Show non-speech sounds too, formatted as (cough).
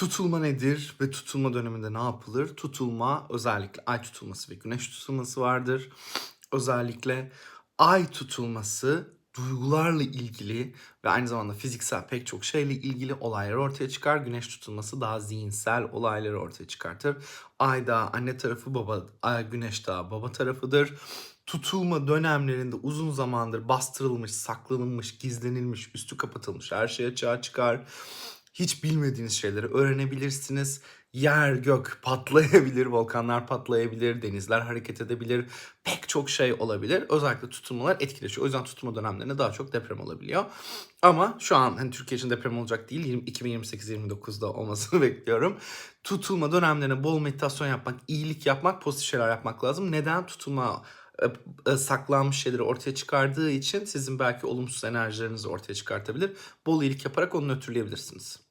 Tutulma nedir ve tutulma döneminde ne yapılır? Tutulma özellikle ay tutulması ve güneş tutulması vardır. Özellikle ay tutulması duygularla ilgili ve aynı zamanda fiziksel pek çok şeyle ilgili olaylar ortaya çıkar. Güneş tutulması daha zihinsel olayları ortaya çıkartır. Ay da anne tarafı baba, ay güneş daha baba tarafıdır. Tutulma dönemlerinde uzun zamandır bastırılmış, saklanılmış, gizlenilmiş, üstü kapatılmış her şey açığa çıkar. Hiç bilmediğiniz şeyleri öğrenebilirsiniz. Yer gök patlayabilir, volkanlar patlayabilir, denizler hareket edebilir. Pek çok şey olabilir. Özellikle tutulmalar etkileşiyor. O yüzden tutulma dönemlerinde daha çok deprem olabiliyor. Ama şu an hani Türkiye için deprem olacak değil. 20 2028-29'da olmasını (laughs) bekliyorum. Tutulma dönemlerine bol meditasyon yapmak, iyilik yapmak, pozitif şeyler yapmak lazım. Neden? Tutulma e, e, saklanmış şeyleri ortaya çıkardığı için sizin belki olumsuz enerjilerinizi ortaya çıkartabilir. Bol iyilik yaparak onu nötrleyebilirsiniz.